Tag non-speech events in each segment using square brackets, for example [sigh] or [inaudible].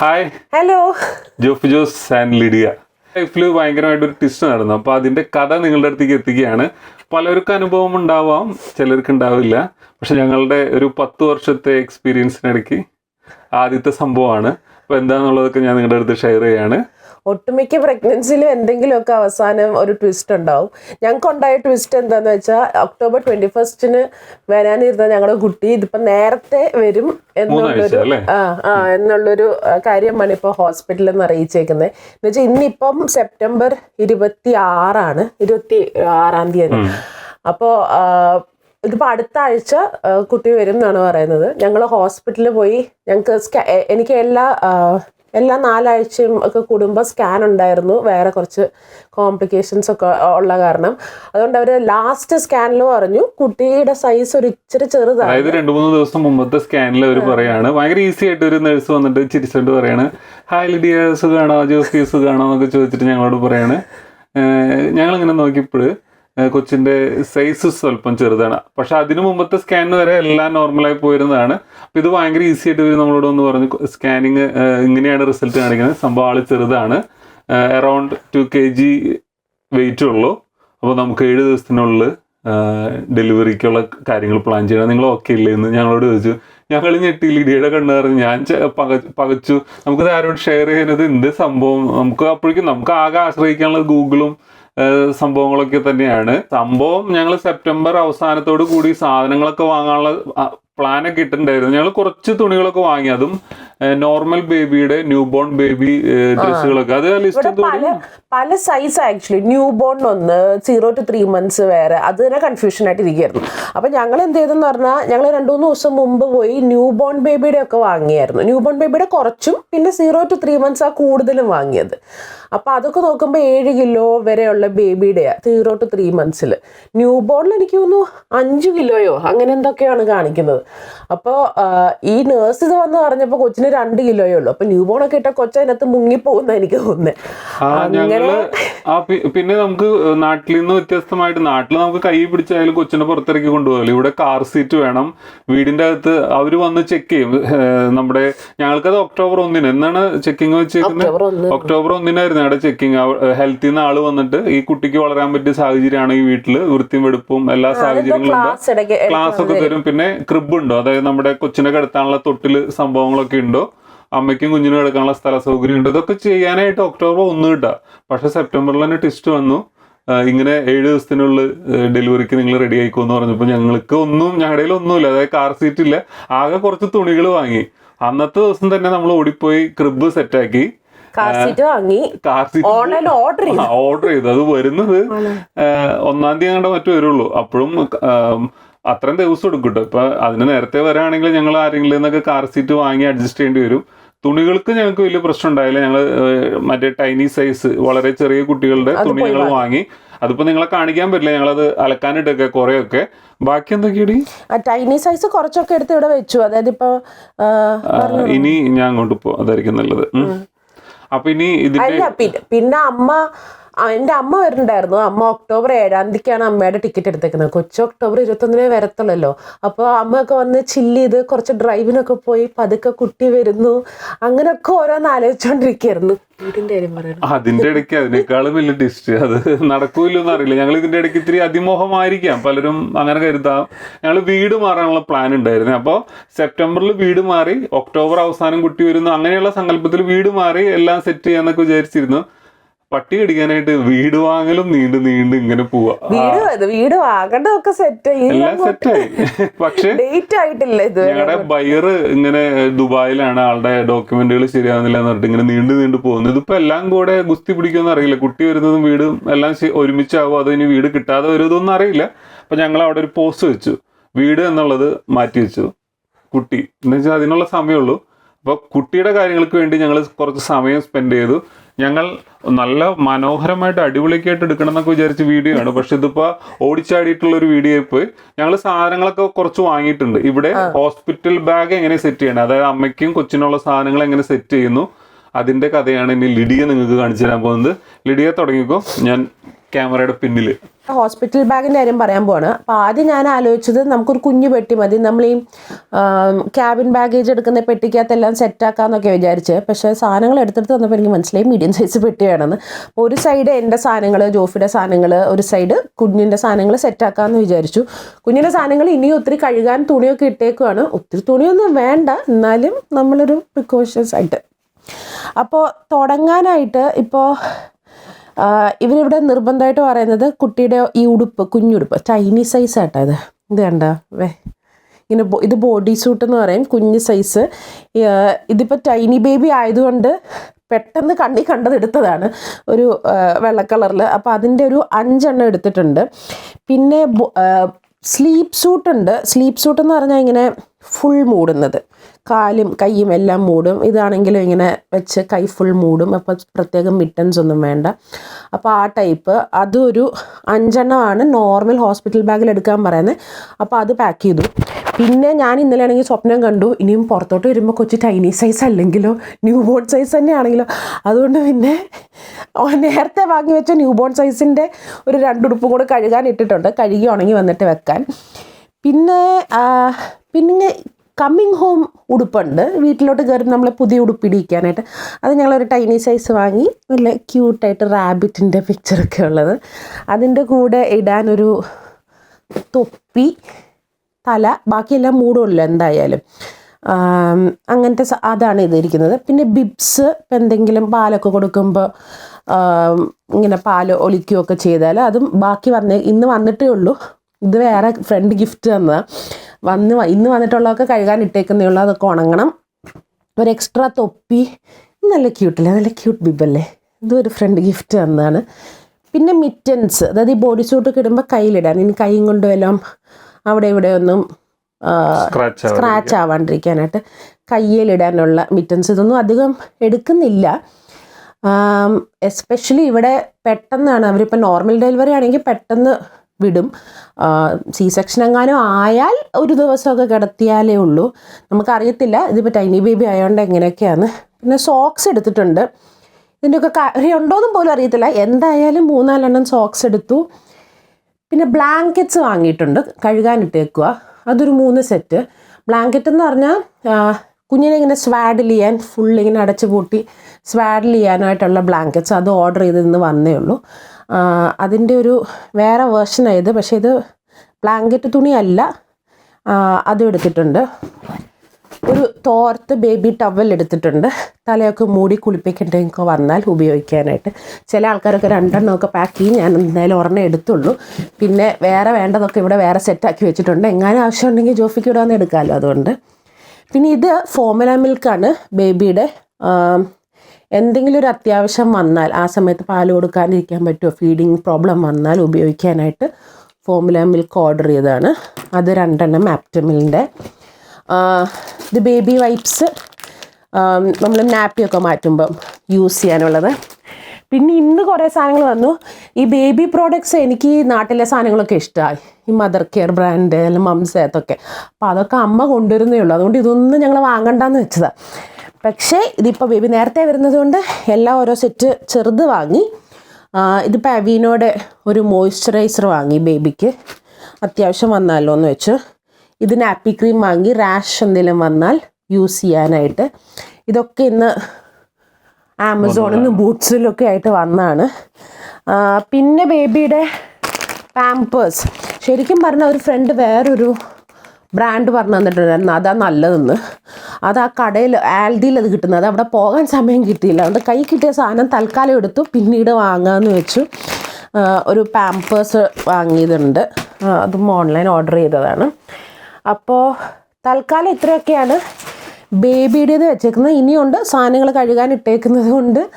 Hi hello Joff Jose and Lydia. ലൈഫിൽ ഭയങ്കരമായിട്ട് ഒരു ട്വിസ്റ്റ് നടന്നു. അപ്പോൾ അതിന്റെ കഥ നിങ്ങളുടെ അടുത്തേക്ക് എത്തിക്കുകയാണ്. പലർക്കും അനുഭവം ഉണ്ടാവാം ചിലർക്ക് ഉണ്ടാവില്ല. പക്ഷെ ഞങ്ങളുടെ ഒരു പത്ത് വർഷത്തെ എക്സ്പീരിയൻസിനിടയ്ക്ക് ആദ്യത്തെ സംഭവമാണ്. അപ്പോൾ എന്താണെന്നുള്ളതൊക്കെ ഞാൻ നിങ്ങളുടെ അടുത്ത് ഷെയർ ചെയ്യാണ്. ഒട്ടുമിക്ക പ്രഗ്നൻസിയിലും എന്തെങ്കിലുമൊക്കെ അവസാനം ഒരു ട്വിസ്റ്റ് ഉണ്ടാവും. ഞങ്ങൾക്ക് ഉണ്ടായ ട്വിസ്റ്റ് എന്താണെന്ന് വെച്ചാൽ ഒക്ടോബർ ട്വന്റി ഫസ്റ്റിന് വരാനിരുന്ന ഞങ്ങളുടെ കുട്ടി ഇതിപ്പോ നേരത്തെ വരും എന്നുള്ളൊരു ആ ആ എന്നുള്ളൊരു കാര്യമാണ് ഇപ്പോൾ ഹോസ്പിറ്റലിൽ നിന്ന് അറിയിച്ചേക്കുന്നത് എന്ന് വെച്ചാൽ ഇന്നിപ്പം സെപ്റ്റംബർ ഇരുപത്തി ആറാണ് ഇരുപത്തി ആറാം തീയതി അപ്പോൾ ഇതിപ്പോൾ അടുത്ത ആഴ്ച കുട്ടി വരും എന്നാണ് പറയുന്നത്. ഞങ്ങൾ ഹോസ്പിറ്റലിൽ പോയി ഞങ്ങൾക്ക് എനിക്ക് എല്ലാ എല്ലാ നാലാഴ്ചയും ഒക്കെ കൂടുമ്പോൾ സ്കാൻ ഉണ്ടായിരുന്നു. വേറെ കുറച്ച് കോംപ്ലിക്കേഷൻസ് ഒക്കെ ഉള്ള കാരണം. അതുകൊണ്ട് അവർ ലാസ്റ്റ് സ്കാനിൽ പറഞ്ഞു കുട്ടിയുടെ സൈസ് ഒരു ഇച്ചിരി ചെറുതാണ്. അതായത് രണ്ട് മൂന്ന് ദിവസം മുമ്പത്തെ സ്കാനിൽ അവർ പറയാണ്. ഭയങ്കര ഈസി ആയിട്ട് ഒരു നഴ്സ് വന്നിട്ട് ചിരിച്ചുകൊണ്ട് പറയാണ്. ഹായ് ലിഡിയ സുഖാണോ? ജോസ് സുഖാണോ? എന്നൊക്കെ ചോദിച്ചിട്ട് ഞങ്ങളോട് പറയാണ്. ഞങ്ങൾ ഇങ്ങനെ നോക്കിയപ്പോൾ കൊച്ചിന്റെ സൈസ് സ്വല്പം ചെറുതാണ്. പക്ഷെ അതിനു മുമ്പത്തെ സ്കാൻ വരെ എല്ലാം നോർമലായി പോയിരുന്നതാണ്. അപ്പൊ ഇത് ഭയങ്കര ഈസി ആയിട്ട് ഇവർ നമ്മളോട് ഒന്ന് പറഞ്ഞു സ്കാനിങ് ഇങ്ങനെയാണ് റിസൾട്ട് കാണിക്കുന്നത്. സംഭവം ആൾ ചെറുതാണ്. Around two K G weight ഉള്ളൂ. അപ്പോൾ നമുക്ക് ഏഴ് ദിവസത്തിനുള്ളിൽ ഡെലിവറിക്കുള്ള കാര്യങ്ങൾ പ്ലാൻ ചെയ്യണം. നിങ്ങൾ ഓക്കെ ഇല്ലേ എന്ന് ഞങ്ങളോട് ചോദിച്ചു. ഞങ്ങൾ ഞെട്ടി ലിഡിയുടെ കണ്ണു പറഞ്ഞു ഞാൻ പക- പകച്ചു. നമുക്കത് ആരോട് ഷെയർ ചെയ്യുന്നത് എന്ത് സംഭവം നമുക്ക് അപ്പോഴേക്കും നമുക്ക് ആകെ ആശ്രയിക്കാനുള്ളത് ഗൂഗിളും സംഭവങ്ങളൊക്കെ തന്നെയാണ്. സംഭവം ഞങ്ങൾ സെപ്റ്റംബർ അവസാനത്തോട് കൂടി സാധനങ്ങളൊക്കെ വാങ്ങാനുള്ള പ്ലാനൊക്കെ ഇട്ടിട്ടുണ്ടായിരുന്നു. ഞങ്ങൾ കുറച്ച് തുണികളൊക്കെ വാങ്ങി. അതും നോർമൽ ബേബിയുടെ ന്യൂ ബോൺ ബേബി ഡ്രസ്സുകളൊക്കെ. അത് ലിസ്റ്റ് പല പല സൈസ് ആക്ച്വലി ന്യൂ ബോൺ ഒന്ന് സീറോ ടു ത്രീ മന്ത്സ് വേറെ. അത് തന്നെ കൺഫ്യൂഷൻ ആയിട്ട് ഇരിക്കുകയായിരുന്നു അപ്പം ഞങ്ങൾ എന്ത് ചെയ്തെന്ന് പറഞ്ഞാൽ ഞങ്ങൾ രണ്ടു മൂന്ന് ദിവസം മുമ്പ് പോയി ന്യൂ ബോൺ ബേബിയുടെ ഒക്കെ വാങ്ങിയായിരുന്നു. ന്യൂ ബോൺ ബേബിയുടെ കുറച്ചും പിന്നെ സീറോ ടു ത്രീ മന്ത്സ് ആ കൂടുതലും വാങ്ങിയത്. അപ്പോൾ അതൊക്കെ നോക്കുമ്പോൾ ഏഴ് കിലോ വരെയുള്ള ബേബിയുടെ സീറോ ടു ത്രീ മന്ത്സിൽ ന്യൂ ബോണിൽ എനിക്ക് തോന്നുന്നു അഞ്ച് കിലോയോ അങ്ങനെ എന്തൊക്കെയാണ് കാണിക്കുന്നത്. അപ്പോൾ ഈ നേഴ്സ് ഇത് വന്ന് പറഞ്ഞപ്പോൾ കൊച്ചിന് രണ്ട് കിലോയേ ഉള്ളൂ. അപ്പോൾ ന്യൂ ബോൺ ഒക്കെ ഇട്ട കൊച്ചതിനകത്ത് മുങ്ങിപ്പോകുന്ന എനിക്ക് തോന്നുന്നത് പിന്നെ നമുക്ക് നാട്ടിൽ നിന്ന് വ്യത്യസ്തമായിട്ട് നാട്ടിൽ നമുക്ക് കൈ പിടിച്ചായാലും കൊച്ചിനെ പുറത്തിറക്കി കൊണ്ടുപോകല്ലോ ഇവിടെ കാർ സീറ്റ് വേണം. വീടിന്റെ അകത്ത് അവർ വന്ന് ചെക്ക് ചെയ്യും. നമ്മുടെ ഞങ്ങൾക്കത് ഒക്ടോബർ ഒന്നിന്. എന്നാണ് ചെക്കിങ് വെച്ചേക്കുന്നത് ഒക്ടോബർ ഒന്നിനായിരുന്നു. ഞങ്ങളുടെ ചെക്കിങ് ഹെൽത്തിൽ നിന്ന് ആൾ വന്നിട്ട് ഈ കുട്ടിക്ക് വളരാൻ പറ്റിയ സാഹചര്യമാണ് ഈ വീട്ടിൽ വൃത്തിയും വെടുപ്പും എല്ലാ സാഹചര്യങ്ങളും ക്ലാസ് ഒക്കെ തരും. പിന്നെ ക്രിബ് ഉണ്ടോ? അതായത് നമ്മുടെ കൊച്ചിനെ കിടത്താനുള്ള തൊട്ടിൽ സംഭവങ്ങളൊക്കെ ഉണ്ടോ? അമ്മയ്ക്കും കുഞ്ഞിനും കിടക്കാനുള്ള സ്ഥല സൗകര്യം ഉണ്ട്? ഇതൊക്കെ ചെയ്യാനായിട്ട് ഒക്ടോബർ ഒന്ന് കിട്ടുക പക്ഷെ സെപ്റ്റംബറിൽ തന്നെ ടെസ്റ്റ് വന്നു. ഇങ്ങനെ ഏഴ് ദിവസത്തിനുള്ളിൽ ഡെലിവറിക്ക് നിങ്ങൾ റെഡി ആയിക്കോ എന്ന് പറഞ്ഞപ്പോൾ ഞങ്ങൾക്ക് ഒന്നും ഞങ്ങളുടെ കയ്യിൽ ഒന്നുമില്ല. അതായത് കാർ സീറ്റ് ഇല്ല. ആകെ കുറച്ച് തുണികൾ വാങ്ങി. അന്നത്തെ ദിവസം തന്നെ നമ്മൾ ഓടിപ്പോയി ക്രിബ് സെറ്റാക്കി ഓർഡർ ചെയ്തു. അത് വരുന്നത് ഒന്നാം തീയതി അങ്ങോട്ട് മറ്റു വരുള്ളൂ. അപ്പോഴും അത്രയും ദിവസം എടുക്കും കേട്ടോ. ഇപ്പൊ അതിന് നേരത്തെ വരാണെങ്കിൽ ഞങ്ങൾ ആരെങ്കിലും നിന്നൊക്കെ കാർ സീറ്റ് വാങ്ങി അഡ്ജസ്റ്റ് ചെയ്യേണ്ടി വരും. തുണികൾക്ക് ഞങ്ങൾക്ക് വലിയ പ്രശ്നം ഉണ്ടായില്ല. ഞങ്ങൾ മറ്റേ ടൈനി സൈസ് വളരെ ചെറിയ കുട്ടികളുടെ തുണി ഞങ്ങൾ വാങ്ങി. അതിപ്പോ നിങ്ങളെ കാണിക്കാൻ പറ്റില്ല. ഞങ്ങളത് അലക്കാനിട്ടൊക്കെ കുറെയൊക്കെ. ബാക്കി എന്തൊക്കെയാണ് ടൈനി സൈസ് കുറച്ചൊക്കെ എടുത്ത് ഇവിടെ വെച്ചു. അതായത് ഇപ്പൊ ഇനി ഞാൻ അങ്ങോട്ട് പോ അതായിരിക്കും നല്ലത്. അപ്പൊ ഇനി ഇതിന്റെ പിന്നെ അമ്മ എന്റെ അമ്മ വരുന്നുണ്ടായിരുന്നു. അമ്മ ഒക്ടോബർ ഏഴാം തീയതിക്കാണ് അമ്മയുടെ ടിക്കറ്റ് എടുത്തേക്കുന്നത്. കൊച്ചു ഒക്ടോബർ ഇരുപത്തൊന്നിനെ വരത്തുള്ളല്ലോ. അപ്പോൾ അമ്മയൊക്കെ വന്ന് ചില്ല് ചെയ്ത് കുറച്ച് ഡ്രൈവിനൊക്കെ പോയി പതുക്കെ കുട്ടി വരുന്നു. അങ്ങനെയൊക്കെ ഓരോന്ന് ആലോചിച്ചുകൊണ്ടിരിക്കുകയായിരുന്നു പറയുന്നത്. അതിന്റെ ഇടയ്ക്ക് അതിനേക്കാളും വലിയ ഡിസ്റ്റ് അത് നടക്കൂലെന്ന് അറിയില്ല ഞങ്ങൾ ഇതിന്റെ ഇടയ്ക്ക് ഇത്തിരി അതിമോഹമായിരിക്കാം. പലരും അങ്ങനെ കരുതാം. ഞങ്ങൾ വീട് മാറാനുള്ള പ്ലാൻ ഉണ്ടായിരുന്നു. അപ്പോൾ സെപ്റ്റംബറിൽ വീട് മാറി ഒക്ടോബർ അവസാനം കുട്ടി വരുന്നു. അങ്ങനെയുള്ള സങ്കല്പത്തിൽ വീട് മാറി എല്ലാം സെറ്റ് ചെയ്യാന്നൊക്കെ വിചാരിച്ചിരുന്നു. പട്ടി കടിക്കാനായിട്ട് വീട് വാങ്ങലും നീണ്ട് നീണ്ട് ഇങ്ങനെ പോവാ. വീട് വാങ്ങണ്ടതൊക്കെ സെറ്റ് വാങ്ങേണ്ടതൊക്കെ സെറ്റ് എല്ലാം സെറ്റായി പക്ഷെ ഡേറ്റ് ആയിട്ടില്ല ഇത് ഞങ്ങളുടെ ബയർ ഇങ്ങനെ ദുബായിലാണ് ആളുടെ ഡോക്യുമെന്റുകൾ ശരിയാവുന്നില്ല എന്ന് പറഞ്ഞിട്ട് ഇങ്ങനെ നീണ്ടു നീണ്ടു പോകുന്നു ഇതിപ്പോ എല്ലാം കൂടെ ഗുസ്തി പിടിക്കുമെന്ന് അറിയില്ല. കുട്ടി വരുന്നതും വീടും എല്ലാം ഒരുമിച്ചാവോ? അതോ ഇനി വീട് കിട്ടാതെ വരുന്നതൊന്നും അറിയില്ല. അപ്പൊ ഞങ്ങൾ അവിടെ ഒരു പോസ്റ്റ് വെച്ചു. വീട് എന്നുള്ളത് മാറ്റി വെച്ചു. കുട്ടി. എന്ന് വെച്ചാൽ അതിനുള്ള സമയമുള്ളൂ അപ്പൊ കുട്ടിയുടെ കാര്യങ്ങൾക്ക് വേണ്ടി ഞങ്ങൾ കുറച്ച് സമയം സ്പെൻഡ് ചെയ്തു. ഞങ്ങൾ നല്ല മനോഹരമായിട്ട് അടിപൊളിയൊക്കെയായിട്ട് എടുക്കണം എന്നൊക്കെ വിചാരിച്ച വീഡിയോ ആണ്. പക്ഷെ ഇതിപ്പോ ഓടിച്ചാടിയിട്ടുള്ള ഒരു വീഡിയോ പോയി. ഞങ്ങൾ സാധനങ്ങളൊക്കെ കുറച്ച് വാങ്ങിയിട്ടുണ്ട്. ഇവിടെ ഹോസ്പിറ്റൽ ബാഗ് എങ്ങനെ സെറ്റ് ചെയ്യണം? അതായത് അമ്മയ്ക്കും കൊച്ചിനുള്ള സാധനങ്ങൾ എങ്ങനെ സെറ്റ് ചെയ്യുന്നു? അതിന്റെ കഥയാണ് ഇനി ലിഡിയ നിങ്ങൾക്ക് കാണിച്ചു തരാൻ പോകുന്നത്. ലിഡിയ തുടങ്ങിക്കോ. ഞാൻ ക്യാമറയുടെ പിന്നിൽ ഹോസ്പിറ്റൽ ബാഗിന്റെ കാര്യം പറയാൻ പോവാണ്. അപ്പോൾ ആദ്യം ഞാൻ ആലോചിച്ചത് നമുക്കൊരു കുഞ്ഞു പെട്ടി മതി. നമ്മൾ ഈ ക്യാബിൻ ബാഗേജ് എടുക്കുന്ന പെട്ടിക്കകത്തെല്ലാം സെറ്റാക്കാമെന്നൊക്കെ വിചാരിച്ച്. പക്ഷേ സാധനങ്ങൾ എടുത്തെടുത്ത് വന്നപ്പോൾ എനിക്ക് മനസ്സിലായി മീഡിയം സൈസ് പെട്ടി വേണമെന്ന്. ഒരു സൈഡ് എന്റെ സാധനങ്ങൾ ജോഫിയുടെ സാധനങ്ങൾ ഒരു സൈഡ് കുഞ്ഞിന്റെ സാധനങ്ങൾ സെറ്റാക്കാമെന്ന് വിചാരിച്ചു. കുഞ്ഞിന്റെ സാധനങ്ങൾ ഇനിയും ഒത്തിരി കഴുകാൻ തുണിയൊക്കെ ഇട്ടേക്കുവാണ്. ഒത്തിരി തുണിയൊന്നും വേണ്ട. എന്നാലും നമ്മളൊരു പ്രിക്കോഷൻസ് ആയിട്ട്. അപ്പോൾ തുടങ്ങാനായിട്ട് ഇപ്പോൾ ഇവരിവിടെ നിർബന്ധമായിട്ട് പറയുന്നത് കുട്ടിയുടെ ഈ ഉടുപ്പ് കുഞ്ഞുടുപ്പ് ടൈനി സൈസ് ആട്ടോ ഇത്. ഇത് കണ്ട വേ. ഇങ്ങനെ ഇത് ബോഡി സൂട്ട് എന്ന് പറയും കുഞ്ഞ് സൈസ് ഇതിപ്പോൾ ടൈനി ബേബി ആയതുകൊണ്ട് പെട്ടെന്ന് കണ്ണി കണ്ടത് എടുത്തതാണ്. ഒരു വെള്ളക്കളറിൽ വെള്ള കളറിൽ അപ്പോൾ അതിന്റെ ഒരു അഞ്ചെണ്ണം എടുത്തിട്ടുണ്ട്. പിന്നെ സ്ലീപ്പ് സൂട്ട് ഉണ്ട് സ്ലീപ്പ് സൂട്ട് എന്ന് പറഞ്ഞാൽ ഇങ്ങനെ ഫുൾ മൂടുന്നത്. കാലും കൈയും എല്ലാം മൂടും. ഇതാണെങ്കിലും ഇങ്ങനെ വെച്ച് കൈ ഫുൾ മൂടും. അപ്പോൾ പ്രത്യേകം മിറ്റൻസ് ഒന്നും വേണ്ട. അപ്പോൾ ആ ടൈപ്പ് അതൊരു അഞ്ചെണ്ണമാണ്. നോർമൽ ഹോസ്പിറ്റൽ ബാഗിൽ എടുക്കാൻ പറയുന്നത് അപ്പോൾ അത് പാക്ക് ചെയ്തു. പിന്നെ ഞാൻ ഇന്നലെ ആണെങ്കിൽ സ്വപ്നം കണ്ടു. ഇനിയും പുറത്തോട്ട് വരുമ്പോൾ കൊച്ചു ടൈനി സൈസ് അല്ലെങ്കിലോ ന്യൂ ബോൺ സൈസ് തന്നെയാണെങ്കിലോ. അതുകൊണ്ട് പിന്നെ നേരത്തെ വാങ്ങി വെച്ച ന്യൂ ബോൺ സൈസിന്റെ ഒരു രണ്ടുടുപ്പും കൂടെ കഴുകാൻ ഇട്ടിട്ടുണ്ട്. കഴുകി ഉണങ്ങി വന്നിട്ട് വെക്കാൻ. പിന്നെ പിന്നെ കമ്മിങ് ഹോം ഉടുപ്പുണ്ട്. വീട്ടിലോട്ട് കയറി നമ്മൾ പുതിയ ഉടുപ്പ് ഇടിക്കാനായിട്ട് അത് ഞങ്ങളൊരു ടൈനി സൈസ് വാങ്ങി. നല്ല ക്യൂട്ടായിട്ട് റാബിറ്റിന്റെ പിക്ചറൊക്കെ ഉള്ളത്. അതിന്റെ കൂടെ ഇടാനൊരു തൊപ്പി. തല ബാക്കിയെല്ലാം മൂടുമല്ലോ എന്തായാലും. അങ്ങനത്തെ അതാണ് ഇതിരിക്കുന്നത് പിന്നെ ബിബ്സ് ഇപ്പം എന്തെങ്കിലും പാലൊക്കെ കൊടുക്കുമ്പോൾ ഇങ്ങനെ പാൽ ഒലിക്കുകയൊക്കെ ചെയ്താൽ അതും ബാക്കി വന്ന് ഇന്ന് വന്നിട്ടേ ഉള്ളൂ. ഇത് വേറെ ഫ്രണ്ട് ഗിഫ്റ്റ് തന്നതാണ് വന്ന് ഇന്ന് വന്നിട്ടുള്ളതൊക്കെ കഴുകാൻ ഇട്ടേക്കുന്നേ ഉള്ളൂ. അതൊക്കെ ഉണങ്ങണം. ഒരു എക്സ്ട്രാ തൊപ്പി. നല്ല ക്യൂട്ടല്ലേ നല്ല ക്യൂട്ട് ബിബല്ലേ ഒരു ഫ്രണ്ട് ഗിഫ്റ്റ് തന്നതാണ്. പിന്നെ മിറ്റൻസ് അതായത് ഈ ബോഡി സൂട്ടൊക്കെ ഇടുമ്പോൾ കയ്യിലിടാൻ ഇനി കൈയും കൊണ്ടും എല്ലാം അവിടെ ഇവിടെ ഒന്നും സ്ക്രാച്ച് ആവാണ്ടിരിക്കാനായിട്ട് കയ്യിലിടാനുള്ള മിറ്റൻസ് ഇതൊന്നും അധികം എടുക്കുന്നില്ല. എസ്പെഷ്യലി ഇവിടെ പെട്ടെന്നാണ് അവരിപ്പോൾ നോർമൽ ഡെലിവറി ആണെങ്കിൽ പെട്ടെന്ന് വിടും. സി സെക്ഷൻ എങ്ങാനും ആയാൽ ഒരു ദിവസമൊക്കെ കിടത്തിയാലേ ഉള്ളൂ. നമുക്കറിയത്തില്ല ഇതിപ്പോൾ ടൈനി ബേബി ആയതുകൊണ്ട് എങ്ങനെയൊക്കെയാണ് പിന്നെ സോക്സ് എടുത്തിട്ടുണ്ട്. ഇതിന്റെയൊക്കെ കാര്യമുണ്ടോയെന്നും പോലും അറിയത്തില്ല. എന്തായാലും മൂന്നാലെണ്ണം സോക്സ് എടുത്തു. പിന്നെ ബ്ലാങ്കറ്റ്സ് വാങ്ങിയിട്ടുണ്ട്. കഴുകാനിട്ടേക്കുക അതൊരു മൂന്ന് സെറ്റ് ബ്ലാങ്കറ്റ് എന്ന് പറഞ്ഞാൽ കുഞ്ഞിനെ ഇങ്ങനെ സ്വാഡിൽ ചെയ്യാൻ ഫുൾ ഇങ്ങനെ അടച്ചു പൂട്ടി സ്വാഡിൽ ചെയ്യാനായിട്ടുള്ള ബ്ലാങ്കറ്റ്സ് അത് ഓർഡർ ചെയ്ത് ഇന്ന് വന്നേ ഉള്ളൂ. അതിന്റെ ഒരു വേറെ വേർഷനായത് പക്ഷേ ഇത് ബ്ലാങ്കറ്റ് തുണിയല്ല. അതും എടുത്തിട്ടുണ്ട്. ഒരു തോർത്ത് ബേബി ടവൽ എടുത്തിട്ടുണ്ട്. തലയൊക്കെ മൂടി കുളിപ്പിക്കേണ്ടതൊക്കെ വന്നാൽ ഉപയോഗിക്കാനായിട്ട്. ചില ആൾക്കാരൊക്കെ രണ്ടെണ്ണമൊക്കെ പാക്ക് ചെയ്യും. ഞാൻ എന്തായാലും ഒരെണ്ണം എടുത്തുള്ളൂ. പിന്നെ വേറെ വേണ്ടതൊക്കെ ഇവിടെ വേറെ സെറ്റാക്കി വെച്ചിട്ടുണ്ട്. എങ്ങാനും ആവശ്യമുണ്ടെങ്കിൽ ജോഫിക്ക് ഇവിടെ വന്ന് എടുക്കാമല്ലോ അതുകൊണ്ട്. പിന്നെ ഇത് ഫോമുല മിൽക്കാണ് ബേബിയുടെ എന്തെങ്കിലും ഒരു അത്യാവശ്യം വന്നാൽ ആ സമയത്ത് പാൽ കൊടുക്കാതിരിക്കാൻ പറ്റുമോ? ഫീഡിങ് പ്രോബ്ലം വന്നാൽ ഉപയോഗിക്കാനായിട്ട് ഫോമുല മിൽക്ക് ഓർഡർ ചെയ്തതാണ്. അത് രണ്ടെണ്ണം ആപ്റ്റമിലിന്റെ ഇത് ബേബി വൈപ്സ് നമ്മൾ നാപ്പിയൊക്കെ മാറ്റുമ്പം യൂസ് ചെയ്യാനുള്ളത്. പിന്നെ ഇന്ന് കുറേ സാധനങ്ങൾ വന്നു. ഈ ബേബി പ്രോഡക്ട്സ് എനിക്ക് ഈ നാട്ടിലെ സാധനങ്ങളൊക്കെ ഇഷ്ടമായി ഈ മദർ കെയർ ബ്രാൻഡ് അല്ലെങ്കിൽ മംസേത്തൊക്കെ അപ്പോൾ അതൊക്കെ അമ്മ കൊണ്ടുവരുന്നേ ഉള്ളൂ. അതുകൊണ്ട് ഇതൊന്നും ഞങ്ങൾ വാങ്ങണ്ടെന്ന് വെച്ചതാണ് പക്ഷേ ഇതിപ്പോൾ ബേബി നേരത്തെ വരുന്നത് കൊണ്ട് എല്ലാം ഓരോ സെറ്റ് ചെറുത് വാങ്ങി. ഇതിപ്പോൾ അവീനോടെ ഒരു മോയ്സ്ചറൈസർ വാങ്ങി ബേബിക്ക് അത്യാവശ്യം വന്നാലോ എന്ന് വെച്ച്. ഇത് നാപ്പി ക്രീം വാങ്ങി റാഷ് എന്തെങ്കിലും വന്നാൽ യൂസ് ചെയ്യാനായിട്ട്. ഇതൊക്കെ ഇന്ന് ആമസോണിൽ നിന്ന് ബൂട്ട്സിലൊക്കെ ആയിട്ട് വന്നാണ്. പിന്നെ ബേബിയുടെ പാമ്പേഴ്സ് ശരിക്കും പറഞ്ഞാൽ ഒരു ഫ്രണ്ട് വേറൊരു ബ്രാൻഡ് പറഞ്ഞു തന്നിട്ടുണ്ടായിരുന്നു. അതാ നല്ലതെന്ന്. അത് ആ കടയിൽ ആൽഡിയിൽ അത് കിട്ടുന്നത്. അവിടെ പോകാൻ സമയം കിട്ടിയില്ല. അതുകൊണ്ട് കൈ കിട്ടിയ സാധനം തൽക്കാലം എടുത്തു. പിന്നീട് വാങ്ങാമെന്ന് വെച്ചു. ഒരു പാമ്പേഴ്സ് വാങ്ങിയതുണ്ട്. അതും ഓൺലൈൻ ഓർഡർ ചെയ്തതാണ്. അപ്പോൾ തൽക്കാലം ഇത്രയൊക്കെയാണ്. ബേബിയുടേത് വെച്ചേക്കുന്നത്. ഇനിയുണ്ട് സാധനങ്ങൾ കഴുകാൻ ഇട്ടേക്കുന്നത് കൊണ്ട്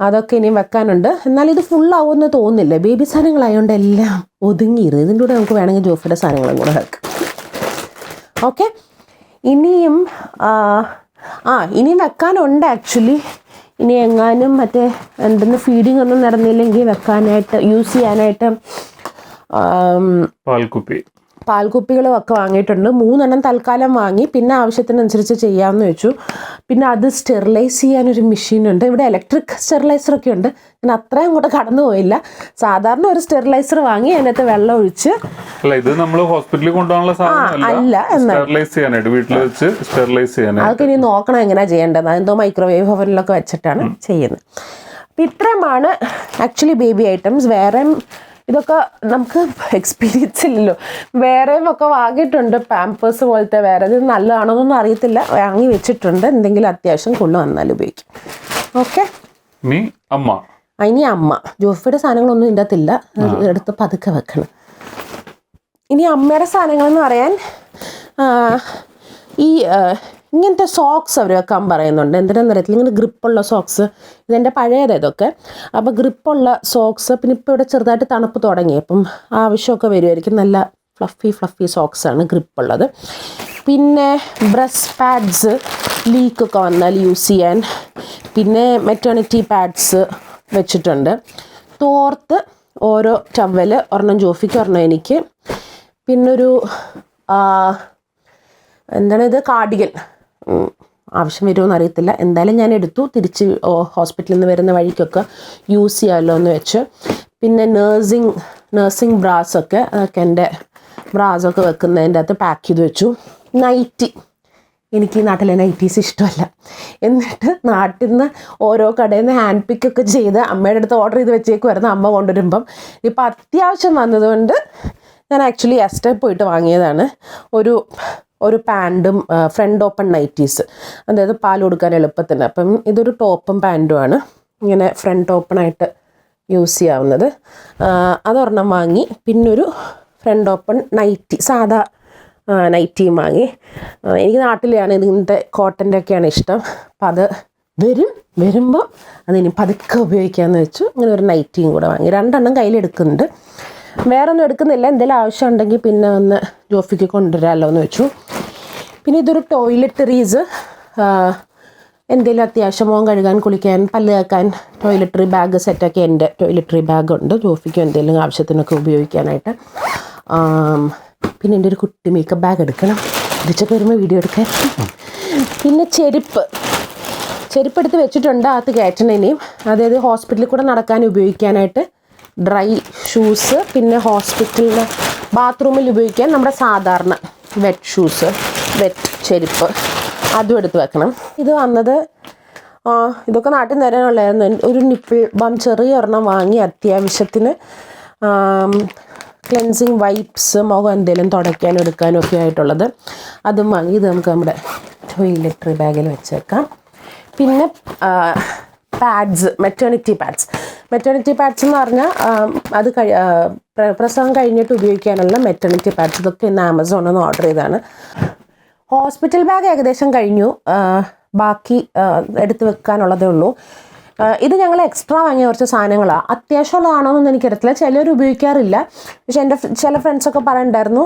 അതൊക്കെ ഇനിയും വെക്കാനുണ്ട്. എന്നാൽ ഇത് ഫുള്ളാവുമെന്ന് തോന്നുന്നില്ല. ബേബി സാധനങ്ങളായതുകൊണ്ട് എല്ലാം ഒതുങ്ങിയിരുന്നു ഇതിന്റെ കൂടെ നമുക്ക് വേണമെങ്കിൽ ജോഫിയുടെ സാധനങ്ങളും കൂടെ വെക്കാം. ഓക്കെ. ഇനിയും ആ, ഇനിയും വെക്കാനുണ്ട് ആക്ച്വലി. ഇനി എങ്ങാനും മറ്റേ എന്തെന്ന് ഫീഡിങ് ഒന്നും നടന്നില്ലെങ്കിൽ വെക്കാനായിട്ട് യൂസ് ചെയ്യാനായിട്ട് പാൽക്കുപ്പി. പാൽക്കുപ്പികളും ഒക്കെ വാങ്ങിയിട്ടുണ്ട്. മൂന്നെണ്ണം തൽക്കാലം വാങ്ങി. പിന്നെ ആവശ്യത്തിനനുസരിച്ച് ചെയ്യാമെന്ന് വെച്ചു. പിന്നെ അത് സ്റ്റെറിലൈസ് ചെയ്യാനൊരു മെഷീനുണ്ട്. ഇവിടെ ഇലക്ട്രിക് സ്റ്റെറിലൈസറൊക്കെ ഉണ്ട്. ഞാൻ അത്രയും അങ്ങോട്ട് കടന്നു പോയില്ല. സാധാരണ ഒരു സ്റ്റെറിലൈസർ വാങ്ങി അതിനകത്ത് വെള്ളം ഒഴിച്ച് അല്ല ഇത് നമ്മൾ ഹോസ്പിറ്റലിൽ കൊണ്ടുപോകാനുള്ള അല്ല. സ്റ്റെറിലൈസ് ചെയ്യാനായിട്ട് വീട്ടിൽ വെച്ച് സ്റ്റെറിലൈസ് ചെയ്യാനായിട്ട്. അതൊക്കെ ഇനി നോക്കണം എങ്ങനെയാ ചെയ്യേണ്ടത്. അതെന്തോ മൈക്രോവേവ് ഓവനിലൊക്കെ വെച്ചിട്ടാണ് ചെയ്യുന്നത്. അപ്പം ഇത്രയുമാണ് ആക്ച്വലി ബേബി ഐറ്റംസ് വേറെ ഇതൊക്കെ നമുക്ക് [laughs] എക്സ്പീരിയൻസ് ഇല്ലല്ലോ. വേറെയും ഒക്കെ വാങ്ങിയിട്ടുണ്ട്. പാമ്പേഴ്സ് പോലത്തെ വേറെ ഇത് നല്ലതാണോന്നൊന്നും അറിയത്തില്ല. വാങ്ങി വെച്ചിട്ടുണ്ട്. എന്തെങ്കിലും അത്യാവശ്യം കൊണ്ടു വന്നാൽ ഉപയോഗിക്കും ഓക്കെ അമ്മ. ഇനി അമ്മ. ജോഫിയുടെ സാധനങ്ങളൊന്നും ഇതിന്റെ അകത്തില്ല. എടുത്ത് പതുക്കെ വെക്കണം. ഇനി അമ്മയുടെ സാധനങ്ങളെന്ന് പറയാൻ ഈ ഇങ്ങനത്തെ സോക്സ് അവർ വെക്കാൻ പറയുന്നുണ്ട്. എന്തിനാണെന്ന് അറിയത്തില്ല. ഇങ്ങനെ ഗ്രിപ്പുള്ള സോക്സ് ഇതെന്റെ പഴയത് ഇതൊക്കെ. അപ്പോൾ ഗ്രിപ്പുള്ള സോക്സ് പിന്നെ ഇപ്പോൾ ഇവിടെ ചെറുതായിട്ട് തണുപ്പ് തുടങ്ങി. അപ്പം ആവശ്യമൊക്കെ വരുമായിരിക്കും നല്ല ഫ്ലഫി ഫ്ലഫി സോക്സാണ് ഗ്രിപ്പുള്ളത് പിന്നെ ബ്രസ്റ്റ് പാഡ്സ് ലീക്കൊക്കെ വന്നാൽ യൂസ് ചെയ്യാൻ. പിന്നെ മെറ്റേണിറ്റി പാഡ്സ് വെച്ചിട്ടുണ്ട്. തോർത്ത് ഓരോ ടവൽ ഒരെണ്ണം ജോഫിക്ക് ഒരെണ്ണം എനിക്ക്. പിന്നൊരു എന്താണ് ഇത്? കാർഡിഗൻ ആവശ്യം വരുമോ എന്നറിയത്തില്ല എന്തായാലും ഞാൻ എടുത്തു. തിരിച്ച് ഹോസ്പിറ്റലിൽ നിന്ന് വരുന്ന വഴിക്കൊക്കെ യൂസ് ചെയ്യാമല്ലോ എന്ന് വെച്ച്. പിന്നെ നേഴ്സിങ് നേഴ്സിങ് ബ്രാസൊക്കെ അതൊക്കെ എന്റെ ബ്രാസൊക്കെ വെക്കുന്നതിന്റെ അകത്ത് പാക്ക് ചെയ്ത് വെച്ചു. നൈറ്റി എനിക്ക് ഈ നാട്ടിലെ നൈറ്റീസ് ഇഷ്ടമല്ല. എന്നിട്ട് നാട്ടിൽ നിന്ന് ഓരോ കടയിൽ നിന്ന് ഹാൻഡ് പിക്കൊക്കെ ചെയ്ത് അമ്മയുടെ അടുത്ത് ഓർഡർ ചെയ്ത് വെച്ചേക്കുമായിരുന്നു അമ്മ കൊണ്ടുവരുമ്പം. ഇപ്പം അത്യാവശ്യം വന്നതുകൊണ്ട് ഞാൻ ആക്ച്വലി എസ്റ്റേ പോയിട്ട് വാങ്ങിയതാണ്. ഒരു ഒരു പാന്റും ഫ്രണ്ട് ഓപ്പൺ നൈറ്റീസ് അതായത് പാൽ കൊടുക്കാൻ എളുപ്പത്തിന്. അപ്പം ഇതൊരു ടോപ്പും പാന്റുമാണ് ഇങ്ങനെ ഫ്രണ്ട് ഓപ്പൺ ആയിട്ട് യൂസ് ചെയ്യാവുന്നത്. അതൊരെണ്ണം വാങ്ങി പിന്നൊരു ഫ്രണ്ട് ഓപ്പൺ നൈറ്റി സാധാ നൈറ്റിയും വാങ്ങി. എനിക്ക് നാട്ടിലെയാണ് ഇതിന്റെ കോട്ടന്റെ ഒക്കെയാണ് ഇഷ്ടം. അപ്പം അത് വരും. വരുമ്പോൾ അതിനി പതുക്കെ ഉപയോഗിക്കാമെന്ന് വെച്ചു. ഇങ്ങനെ ഒരു നൈറ്റിയും കൂടെ വാങ്ങി. രണ്ടെണ്ണം കയ്യിലെടുക്കുന്നുണ്ട്. വേറെ ഒന്നും എടുക്കുന്നില്ല. എന്തെങ്കിലും ആവശ്യം ഉണ്ടെങ്കിൽ പിന്നെ ഒന്ന് ജോഫിക്ക് കൊണ്ടുവരാമല്ലോ എന്ന് വെച്ചു. പിന്നെ ഇതൊരു ടോയ്ലറ്ററീസ് എന്തെങ്കിലും അത്യാവശ്യം മോൻ കഴുകാൻ കുളിക്കാൻ പല്ല് കേൾക്കാൻ ടോയ്ലറ്ററി ബാഗ് സെറ്റൊക്കെ എന്റെ ടോയ്ലറ്ററി ബാഗ് ഉണ്ട്. ജോഫിക്കും എന്തെങ്കിലും ആവശ്യത്തിനൊക്കെ ഉപയോഗിക്കാനായിട്ട്. പിന്നെ എന്റെ ഒരു കുട്ടി മേക്കപ്പ് ബാഗ് എടുക്കണം. തിരിച്ചൊക്കെ വരുമ്പോൾ വീഡിയോ എടുക്കാൻ. പിന്നെ ചെരുപ്പ്. ചെരുപ്പെടുത്ത് വെച്ചിട്ടുണ്ട്. അകത്ത് കയറ്റണേനെയും അതായത് ഹോസ്പിറ്റലിൽ കൂടെ നടക്കാൻ ഉപയോഗിക്കാനായിട്ട്. ഡ്രൈ ഷൂസ് പിന്നെ ഹോസ്പിറ്റലിൽ ബാത്റൂമിൽ ഉപയോഗിക്കാൻ നമ്മുടെ സാധാരണ വെറ്റ് ഷൂസ് വെറ്റ് ചെരുപ്പ് അതും എടുത്ത് വെക്കണം. ഇത് വന്നത് ഇതൊക്കെ നാട്ടിൽ നിന്ന് തരാനുള്ളായിരുന്നു ഒരു നിപ്പിൾ ബാം ചെറിയ ഒരെണ്ണം വാങ്ങി അത്യാവശ്യത്തിന് ക്ലെൻസിങ് വൈപ്സ് മുഖം എന്തെങ്കിലും തുടയ്ക്കാനും എടുക്കാനും ഒക്കെ ആയിട്ടുള്ളത്. അതും വാങ്ങി ഇത് നമുക്ക് നമ്മുടെ ടോയ്ലറ്ററി ബാഗിൽ വെച്ചേക്കാം. പിന്നെ pads maternity pads maternity pads എന്ന് പറഞ്ഞാൽ അത് കഴി പ്രസവം കഴിഞ്ഞിട്ട് ഉപയോഗിക്കാനുള്ള മെറ്റേണിറ്റി പാഡ്സ് ഇതൊക്കെ ഇന്ന് ആമസോണിൽ നിന്ന് ഓർഡർ ചെയ്താണ് ഹോസ്പിറ്റൽ ബാഗ് ഏകദേശം കഴിഞ്ഞു. ബാക്കി എടുത്തു വെക്കാനുള്ളതേ ഉള്ളൂ. ഇത് ഞങ്ങൾ എക്സ്ട്രാ വാങ്ങിയ കുറച്ച് സാധനങ്ങളാണ് അത്യാവശ്യമുള്ളതാണോന്നൊന്നും എനിക്കറിയത്തില്ല ചിലർ ഉപയോഗിക്കാറില്ല. പക്ഷെ എന്റെ ചില ഫ്രണ്ട്സൊക്കെ പറയണ്ടായിരുന്നു.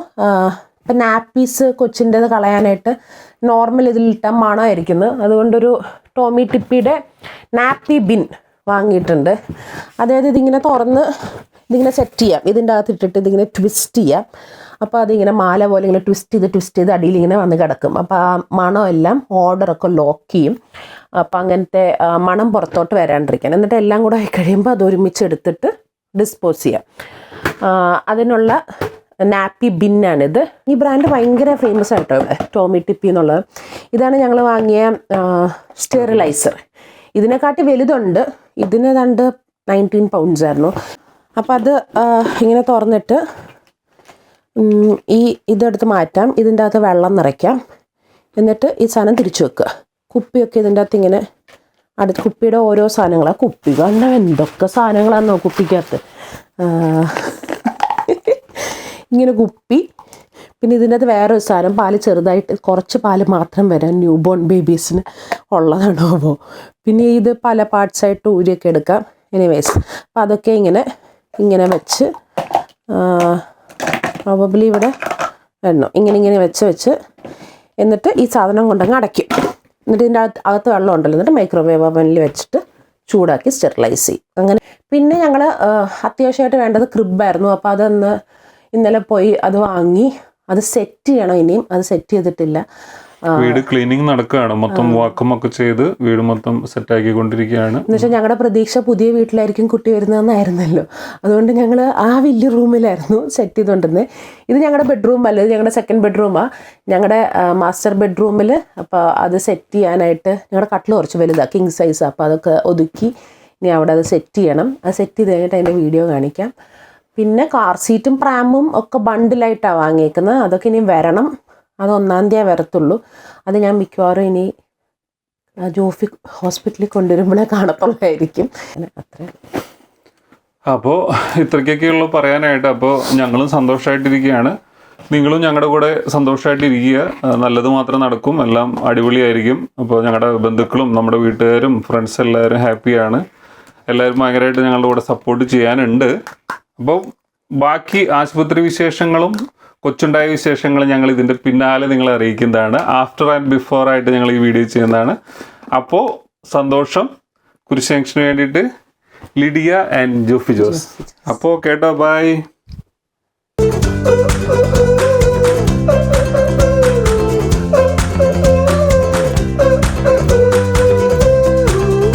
ഇപ്പം നാപ്പീസ് കൊച്ചിന്റെത് കളയാനായിട്ട് നോർമൽ ഇതിലിട്ട മണമായിരിക്കുന്നു അതുകൊണ്ടൊരു ടോമി ടിപ്പിയുടെ നാപ്പി ബിൻ വാങ്ങിയിട്ടുണ്ട്. അതായത് ഇതിങ്ങനെ തുറന്ന് ഇതിങ്ങനെ സെറ്റ് ചെയ്യാം. ഇതിന്റെ അകത്ത് ഇട്ടിട്ട് ഇതിങ്ങനെ ട്വിസ്റ്റ് ചെയ്യാം. അപ്പോൾ അതിങ്ങനെ മാല പോലെ ഇങ്ങനെ ട്വിസ്റ്റ് ചെയ്ത് ട്വിസ്റ്റ് ചെയ്ത് അടിയിൽ ഇങ്ങനെ വന്ന് കിടക്കും. അപ്പോൾ ആ മണമെല്ലാം ഓർഡറൊക്കെ ലോക്ക് ചെയ്യും. അപ്പോൾ അങ്ങനത്തെ മണം പുറത്തോട്ട് വരാണ്ടിരിക്കാൻ. എന്നിട്ട് എല്ലാം കൂടെ ആയി കഴിയുമ്പോൾ അത് ഒരുമിച്ച് എടുത്തിട്ട് ഡിസ്പോസ് ചെയ്യാം. അതിനുള്ള നാപ്പി ബിന്നാണിത് ഈ ബ്രാൻഡ് ഭയങ്കര ഫേമസ് ആയിട്ടോ ടോമി ടിപ്പി എന്നുള്ളത്. ഇതാണ് ഞങ്ങൾ വാങ്ങിയ സ്റ്റെറിലൈസർ ഇതിനെക്കാട്ടി വലുതുണ്ട്. ഇതിന് രണ്ട് നയന്റീൻ പൗണ്ട്സ് ആയിരുന്നു. അപ്പം അത് ഇങ്ങനെ തുറന്നിട്ട് ഈ ഇതെടുത്ത് മാറ്റാം. ഇതിന്റെ അകത്ത് വെള്ളം നിറയ്ക്കാം. എന്നിട്ട് ഈ സാധനം തിരിച്ചു വെക്കുക. കുപ്പിയൊക്കെ ഇതിന്റെ അകത്ത് ഇങ്ങനെ അടുത്ത് കുപ്പിയുടെ ഓരോ സാധനങ്ങളാണ് കുപ്പി കണ്ട എന്തൊക്കെ സാധനങ്ങളാണെന്നോ കുപ്പിക്കകത്ത്. ഇങ്ങനെ കുപ്പി. പിന്നെ ഇതിന്റെ അത് വേറൊരു സാധനം പാൽ ചെറുതായിട്ട് കുറച്ച് പാൽ മാത്രം വരാൻ ന്യൂ ബോൺ ബേബീസിന് ഉള്ളതാണോ അപ്പോൾ പിന്നെ ഇത് പല പാർട്സായിട്ട് ഊരിയൊക്കെ എടുക്കാം. എനിവേസ് അപ്പോൾ അതൊക്കെ ഇങ്ങനെ ഇങ്ങനെ വെച്ച് പ്രോബബ്ലി ഇവിടെ എണ്ണോ. ഇങ്ങനെ ഇങ്ങനെ വെച്ച് വെച്ച് എന്നിട്ട് ഈ സാധനം കൊണ്ടങ്ങ് അടയ്ക്കും. എന്നിട്ട് ഇതിന്റെ അകത്ത് അകത്ത് വെള്ളം ഉണ്ടല്ലോ. എന്നിട്ട് മൈക്രോവേവ് ഓവനിൽ വെച്ചിട്ട് ചൂടാക്കി സ്റ്റെറിലൈസ് ചെയ്യും. അങ്ങനെ പിന്നെ ഞങ്ങൾ അത്യാവശ്യമായിട്ട് വേണ്ടത് ക്രിബായിരുന്നു അപ്പോൾ അതൊന്ന് ഇന്നലെ പോയി അത് വാങ്ങി അത് സെറ്റ് ചെയ്യണം ഇനിയും. അത് സെറ്റ് ചെയ്തിട്ടില്ല. വീട് ക്ലീനിങ് നടക്കുകയാണ്. മൊത്തം വാക്കും ഒക്കെ ചെയ്ത് വീട് മൊത്തം സെറ്റ് ആക്കിക്കൊണ്ടിരിക്കുകയാണ്. എന്ന് വെച്ചാൽ ഞങ്ങളുടെ പ്രതീക്ഷ പുതിയ വീട്ടിലായിരിക്കും കുട്ടി വരുന്നതെന്നായിരുന്നല്ലോ. അതുകൊണ്ട് ഞങ്ങൾ ആ വലിയ റൂമിലായിരുന്നു സെറ്റ് ചെയ്തുകൊണ്ടിരുന്നത് ഇത് ഞങ്ങളുടെ ബെഡ്റൂം അല്ല ഇത് ഞങ്ങളുടെ സെക്കൻഡ് ബെഡ്റൂമാണ് ഞങ്ങളുടെ മാസ്റ്റർ ബെഡ്റൂമിൽ അപ്പോൾ അത് സെറ്റ് ചെയ്യാനായിട്ട് ഞങ്ങളുടെ കട്ടിൽ കുറച്ച് വലുതാണ് കിങ് സൈസ് അപ്പോൾ അതൊക്കെ ഒതുക്കി ഇനി അവിടെ അത് സെറ്റ് ചെയ്യണം. അത് സെറ്റ് ചെയ്ത് കഴിഞ്ഞിട്ട് അതിന്റെ വീഡിയോ കാണിക്കാം. പിന്നെ കാർ സീറ്റും പ്രാമും ഒക്കെ ബണ്ടിലായിട്ടാണ് വാങ്ങിയേക്കുന്നത് അതൊക്കെ ഇനി വരണം. അത് ഒന്നാം തീയതി വരത്തുള്ളൂ. അത് ഞാൻ മിക്കവാറും ഇനി ജോഫി ഹോസ്പിറ്റലിൽ കൊണ്ടുവരുമ്പോഴേ കാണത്തുള്ളായിരിക്കും. അത്രേ അപ്പോൾ ഇത്രയ്ക്കൊക്കെയുള്ളൂ പറയാനായിട്ട്. അപ്പോൾ ഞങ്ങളും സന്തോഷമായിട്ടിരിക്കുകയാണ് നിങ്ങളും ഞങ്ങളുടെ കൂടെ സന്തോഷമായിട്ടിരിക്കുക നല്ലത് മാത്രം നടക്കും. എല്ലാം അടിപൊളിയായിരിക്കും. അപ്പോൾ ഞങ്ങളുടെ ബന്ധുക്കളും നമ്മുടെ വീട്ടുകാരും ഫ്രണ്ട്സ് എല്ലാവരും ഹാപ്പിയാണ് എല്ലാവരും ഭയങ്കരമായിട്ട് ഞങ്ങളുടെ കൂടെ സപ്പോർട്ട് ചെയ്യാനുണ്ട്. അപ്പോൾ ബാക്കി ആശുപത്രി വിശേഷങ്ങളും കൊച്ചുണ്ടായ വിശേഷങ്ങൾ ഞങ്ങൾ ഇതിന്റെ പിന്നാലെ നിങ്ങളെ അറിയിക്കുന്നതാണ്. ആഫ്റ്റർ ആൻഡ് ബിഫോർ ആയിട്ട് ഞങ്ങൾ ഈ വീഡിയോ ചെയ്യുന്നതാണ്. അപ്പോൾ സന്തോഷം. കുരിശ് ജംഗ്ഷന് വേണ്ടിയിട്ട് ലിഡിയ ആൻഡ് ജോഫി ജോസ്. അപ്പോൾ കേട്ടോ ബൈ